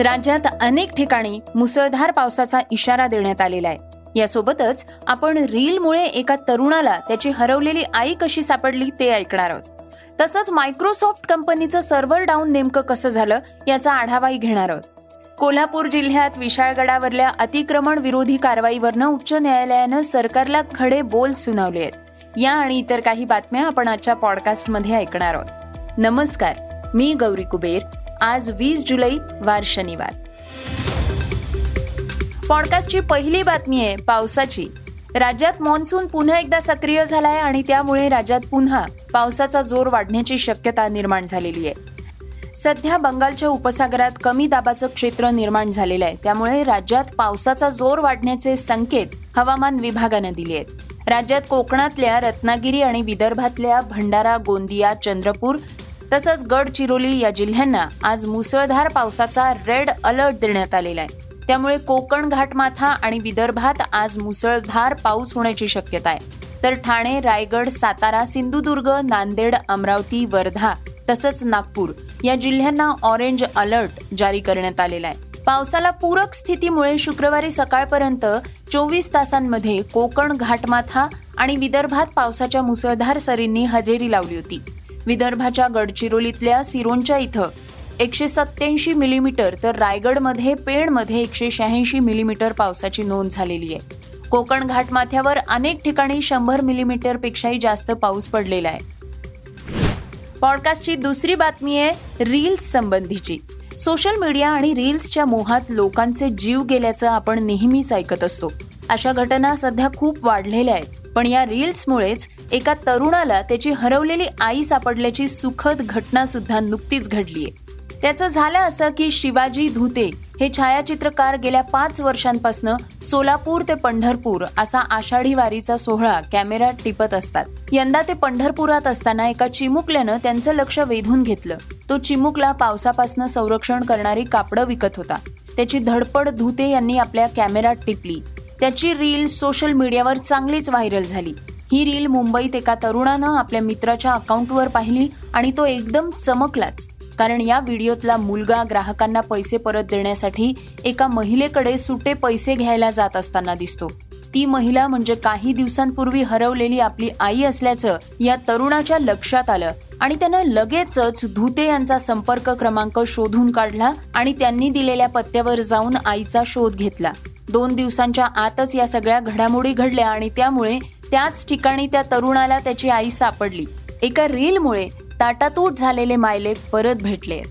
राज्यात अनेक ठिकाणी मुसळधार पावसाचा इशारा देण्यात आलेला आहे. यासोबतच आपण रीलमुळे एका तरुणाला त्याची हरवलेली आई कशी सापडली ते ऐकणार आहोत. तसंच मायक्रोसॉफ्ट कंपनीचं सर्व्हर डाऊन नेमकं कसं झालं याचा आढावाही घेणार आहोत. कोल्हापूर जिल्ह्यात विशाळगडावरल्या अतिक्रमण विरोधी कारवाईवरनं उच्च न्यायालयानं सरकारला खडे बोल सुनावले आहेत. या आणि इतर काही बातम्या आपण आजच्या पॉडकास्टमध्ये ऐकणार आहोत. नमस्कार मी गौरी कुबेर. आज वीस जुलै वार शनिवार. पॉडकास्टची पहिली बातमी आहे पावसाची. राज्यात मान्सून पुन्हा एकदा सक्रिय झालाय आणि त्यामुळे राज्यात पुन्हा पावसाचा जोर वाढण्याची शक्यता निर्माण झालेली आहे. सध्या बंगालच्या उपसागरात कमी दाबाचं क्षेत्र निर्माण झालेलं आहे. त्यामुळे राज्यात पावसाचा जोर वाढण्याचे संकेत हवामान विभागानं दिले आहेत. राज्यात कोकणातल्या रत्नागिरी आणि विदर्भातल्या भंडारा गोंदिया चंद्रपूर तसंच गडचिरोली या जिल्ह्यांना आज मुसळधार पावसाचा रेड अलर्ट देण्यात आलेला आहे. त्यामुळे कोकण घाटमाथा आणि विदर्भात आज मुसळधार पाऊस होण्याची शक्यता आहे. तर ठाणे रायगड सातारा सिंधुदुर्ग नांदेड अमरावती वर्धा तसंच नागपूर या जिल्ह्यांना ऑरेंज अलर्ट जारी करण्यात आलेला आहे. पावसाला पूरक स्थितीमुळे शुक्रवारी सकाळपर्यंत चोवीस तासांमध्ये कोकण घाटमाथा आणि विदर्भात पावसाच्या मुसळधार सरींनी हजेरी लावली होती. विदर्भाच्या गडचिरोलीतल्या सिरोंच्या इथं एकशे सत्याऐंशी मिलीमीटर तर रायगडमध्ये पेणमध्ये एकशे शहाऐंशी मिलीमीटर पावसाची नोंद झालेली आहे. कोकण घाटमाथ्यावर अनेक ठिकाणी शंभर मिलीमीटरपेक्षाही जास्त पाऊस पडलेला आहे. पॉडकास्टची दुसरी बातमी आहे रील्स संबंधीची. सोशल मीडिया आणि रील्सच्या मोहात लोकांचे जीव गेल्याचं आपण नेहमीच ऐकत असतो. अशा घटना सध्या खूप वाढलेल्या आहेत. पण या रील्समुळेच एका तरुणाला त्याची हरवलेली आई सापडल्याची सुखद घटना सुद्धा नुकतीच घडलीय त्याचं झालं असं की शिवाजी धुते हे छायाचित्रकार गेल्या पाच वर्षांपासून सोलापूर ते पंढरपूर असा आषाढी वारीचा सोहळा कॅमेऱ्यात टिपत असतात. यंदा ते पंढरपुरात असताना एका चिमुकल्यानं त्यांचं लक्ष वेधून घेतलं. तो चिमुकला पावसापासून संरक्षण करणारी कापडं विकत होता. त्याची धडपड धुते यांनी आपल्या कॅमेऱ्यात टिपली. त्याची रील सोशल मीडियावर चांगलीच व्हायरल झाली. ही रील मुंबईत एका तरुणानं आपल्या मित्राच्या अकाउंटवर पाहिली आणि तो एकदम चमकलाच. कारण या व्हिडिओतला मुलगा ग्राहकांना पैसे परत देण्यासाठी एका महिलेकडे सुटे पैसे घ्यायला जात असताना दिसतो. ती महिला म्हणजे काही दिवसांपूर्वी हरवलेली आपली आई असल्याचं या तरुणाच्या लक्षात आलं. आणि त्यानं लगेचच धुते यांचा संपर्क क्रमांक शोधून काढला आणि त्यांनी दिलेल्या पत्त्यावर जाऊन आईचा शोध घेतला. दोन दिवसांच्या आतच या सगळ्या घडामोडी घडल्या आणि त्यामुळे त्याच ठिकाणी त्या तरुणाला त्याची आई सापडली. एका रीलमुळे ताटातूट झालेले मायलेक परत भेटले.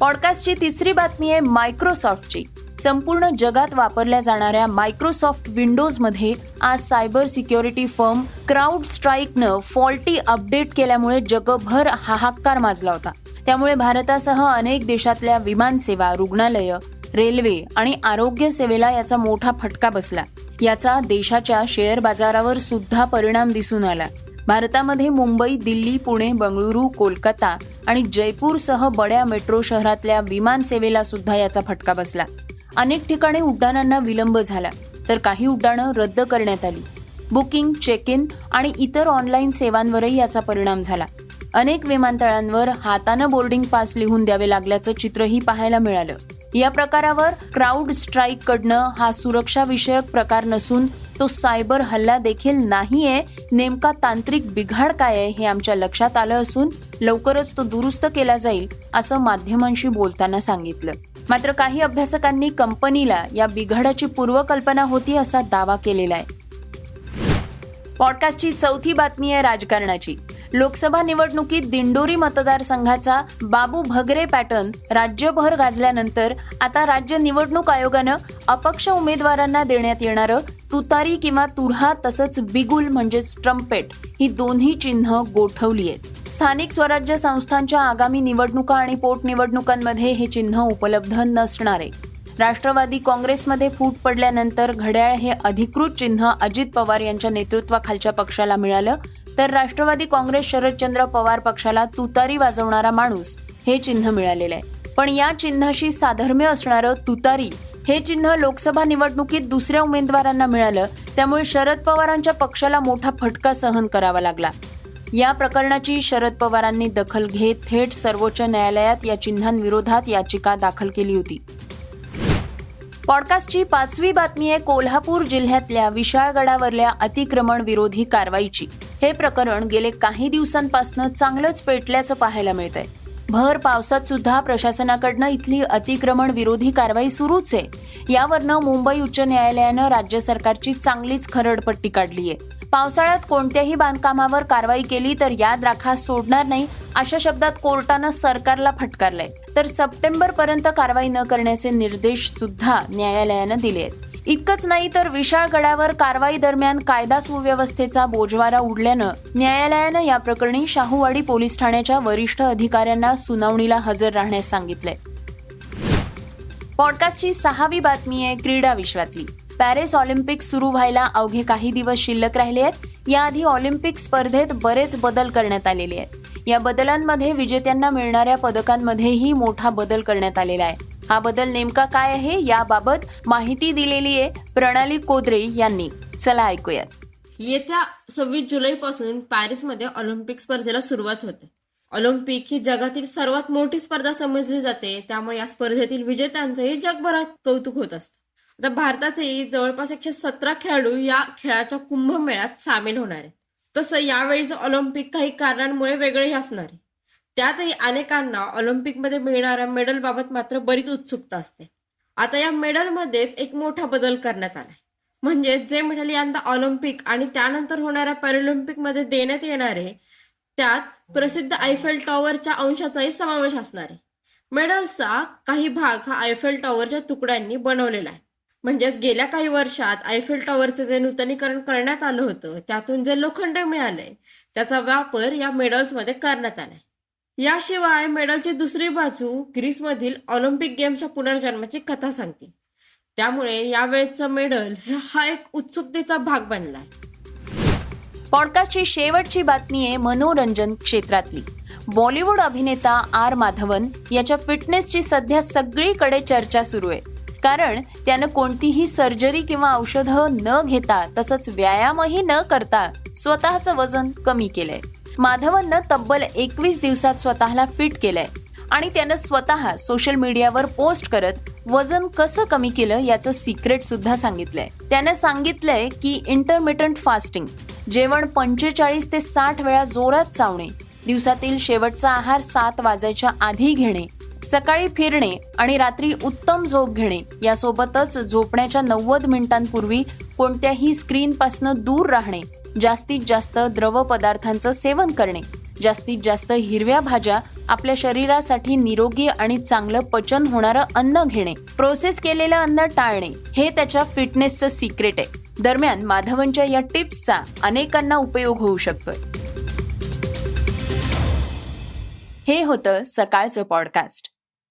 पॉडकास्टची तिसरी बातमी आहे मायक्रोसॉफ्टची. संपूर्ण जगात वापरल्या जाणाऱ्या मायक्रोसॉफ्ट विंडोजमध्ये आज सायबर सिक्युरिटी फर्म क्राऊड स्ट्राईकनं फॉल्टी अपडेट केल्यामुळे जगभर हाहाकार माजला होता. त्यामुळे भारतासह अनेक देशातल्या विमानसेवा रुग्णालयं रेल्वे आणि आरोग्य सेवेला याचा मोठा फटका बसला. याचा देशाच्या शेअर बाजारावर सुद्धा परिणाम दिसून आला. भारतामध्ये मुंबई दिल्ली पुणे बंगळुरू कोलकाता आणि जयपूरसह बड्या मेट्रो शहरातल्या विमानसेवेला सुद्धा याचा फटका बसला. अनेक ठिकाणी उड्डाणांना विलंब झाला तर काही उड्डाणं रद्द करण्यात आली. बुकिंग चेक इन आणि इतर ऑनलाईन सेवांवरही याचा परिणाम झाला. अनेक विमानतळांवर हातानं बोर्डिंग पास लिहून द्यावे लागल्याचं चित्रही पाहायला मिळालं. या प्रकारावर क्राऊड स्ट्राईक कडनं हा सुरक्षाविषयक प्रकार नसून तो सायबर हल्ला देखील नाहीये नेमका तांत्रिक बिघाड काय आहे हे आमच्या लक्षात आलं असून लवकरच तो दुरुस्त केला जाईल असं माध्यमांशी बोलताना सांगितलं. मात्र काही अभ्यासकांनी कंपनीला या बिघाडाची पूर्वकल्पना होती असा दावा केलेला आहे. पॉडकास्टची चौथी बातमी आहे राजकारणाची. लोकसभा निवडणुकीत दिंडोरी मतदारसंघाचा बाबू भगरे पॅटर्न राज्यभर गाजल्यानंतर आता राज्य निवडणूक आयोगानं अपक्ष उमेदवारांना देण्यात येणारं तुतारी किंवा तुरहा तसंच बिगुल म्हणजेच ट्रम्पेट ही दोन्ही चिन्ह गोठवली आहेत. स्थानिक स्वराज्य संस्थांच्या आगामी निवडणुका आणि पोटनिवडणुकांमध्ये हे चिन्ह उपलब्ध नसणार आहे. राष्ट्रवादी काँग्रेसमध्ये फूट पडल्यानंतर घड्याळ हे अधिकृत चिन्ह अजित पवार यांच्या नेतृत्वाखालच्या पक्षाला मिळालं. तर राष्ट्रवादी काँग्रेस शरदचंद्र पवार पक्षाला तुतारी वाजवणारा माणूस हे चिन्ह मिळालेलं आहे. पण या चिन्हाशी साधर्म्य असणारं तुतारी हे चिन्ह लोकसभा निवडणुकीत दुसऱ्या उमेदवारांना मिळालं. त्यामुळे शरद पवारांच्या पक्षाला मोठा फटका सहन करावा लागला. या प्रकरणाची शरद पवारांनी दखल घेत थेट सर्वोच्च न्यायालयात या चिन्हांविरोधात याचिका दाखल केली होती. पॉडकास्टची पाचवी बातमी आहे कोल्हापूर जिल्ह्यातल्या विशाळगडावरल्या अतिक्रमण विरोधी कारवाईची. हे प्रकरण गेले काही दिवसांपासून चांगलंच पेटल्याचं पाहायला मिळतंय. भर पावसात सुद्धा प्रशासनाकडनं इथली अतिक्रमण विरोधी कारवाई सुरूच आहे. यावरनं मुंबई उच्च न्यायालयानं राज्य सरकारची चांगलीच खरडपट्टी काढली आहे पावसाळ्यात कोणत्याही बांधकामावर कारवाई केली तर याद राखा सोडणार नाही अशा शब्दात कोर्टानं सरकारला फटकारलंय. तर सप्टेंबर पर्यंत कारवाई न करण्याचे निर्देश सुद्धा न्यायालयानं दिले आहेत. इतकंच नाही तर विशाळ गडावर कारवाई दरम्यान कायदा सुव्यवस्थेचा बोजवारा उडल्यानं न्यायालयानं या प्रकरणी शाहूवाडी पोलीस ठाण्याच्या वरिष्ठ अधिकाऱ्यांना सुनावणीला हजर राहण्यास सांगितलंय. पॉडकास्टची सहावी बातमी आहे क्रीडा विश्वातली. पॅरिस ऑलिम्पिक सुरू व्हायला अवघे काही दिवस शिल्लक राहिले आहेत. याआधी ऑलिम्पिक स्पर्धेत बरेच बदल करण्यात आलेले आहेत. या बदलांमध्ये विजेत्यांना मिळणाऱ्या पदकांमध्येही मोठा बदल करण्यात आलेला आहे. हा बदल नेमका काय आहे याबाबत माहिती दिलेली आहे प्रणाली कोदरे यांनी. चला ऐकूयात. येत्या सव्वीस जुलैपासून पॅरिसमध्ये ऑलिम्पिक स्पर्धेला सुरुवात होते. ऑलिम्पिक ही जगातील सर्वात मोठी स्पर्धा समजली जाते. त्यामुळे या स्पर्धेतील विजेत्यांचंही जगभरात कौतुक होत असतं. आता भारताचेही जवळपास एकशे सतरा खेळाडू या खेळाच्या कुंभमेळ्यात सामील होणार आहेत. तसं यावेळीच ऑलिम्पिक काही कारणांमुळे वेगळेही असणार आहे. त्यातही अनेकांना ऑलिम्पिकमध्ये मिळणाऱ्या मेडलबाबत मात्र बरीच उत्सुकता असते. आता या मेडलमध्येच एक मोठा बदल करण्यात आलाय. म्हणजे जे मेडल यंदा ऑलिम्पिक आणि त्यानंतर होणाऱ्या पॅरालिम्पिकमध्ये देण्यात येणारे त्यात प्रसिद्ध आयफेल टॉवरच्या अंशाचाही समावेश असणार आहे. मेडल्सचा काही भाग हा आयफेल टॉवरच्या तुकड्यांनी बनवलेला आहे. म्हणजेच गेल्या काही वर्षात आयफेल टॉवरचं जे नूतनीकरण करण्यात आलं होतं त्यातून जे लोखंड मिळालंय त्याचा वापर या मेडल्समध्ये करण्यात आलाय. याशिवाय मेडलची दुसरी बाजू ग्रीसमधील ऑलिम्पिक गेम्सच्या पुनर्जन्माची कथा सांगते. त्यामुळे यावेळेचं मेडल हा एक उत्सुकतेचा भाग बनलाय. पॉडकास्टची शेवटची बातमी आहे मनोरंजन क्षेत्रातली. बॉलिवूड अभिनेता आर माधवन याच्या फिटनेसची सध्या सगळीकडे चर्चा सुरू आहे. कारण त्यानं कोणतीही सर्जरी किंवा औषधं न घेता तसंच व्यायामही न करता स्वतःचं वजन कमी केलंय. माधवननं तब्बल एकवीस दिवसात स्वतःला फिट केलंय आणि त्यानं स्वतः सोशल मीडियावर पोस्ट करत वजन कसं कमी केलं याचं सिक्रेट सुद्धा सांगितलंय. त्यानं सांगितलंय की इंटरमिटंट फास्टिंग जेवण पंचेचाळीस ते साठ वेळा जोरात चावणे दिवसातील शेवटचा आहार सात वाजायच्या आधी घेणे सकाळी फिरणे आणि रात्री उत्तम झोप घेणे यासोबतच झोपण्याच्या नव्वद मिनिटांपूर्वी कोणत्याही स्क्रीनपासनं दूर राहणे जास्तीत जास्त द्रव पदार्थांचं सेवन करणे जास्तीत जास्त हिरव्या भाज्या आपल्या शरीरासाठी निरोगी आणि चांगलं पचन होणारं अन्न घेणे प्रोसेस केलेलं अन्न टाळणे हे त्याच्या फिटनेसचं सिक्रेट आहे. दरम्यान माधवनच्या या टिप्सचा अनेकांना उपयोग होऊ शकतोय. हे होतं सकाळचं पॉडकास्ट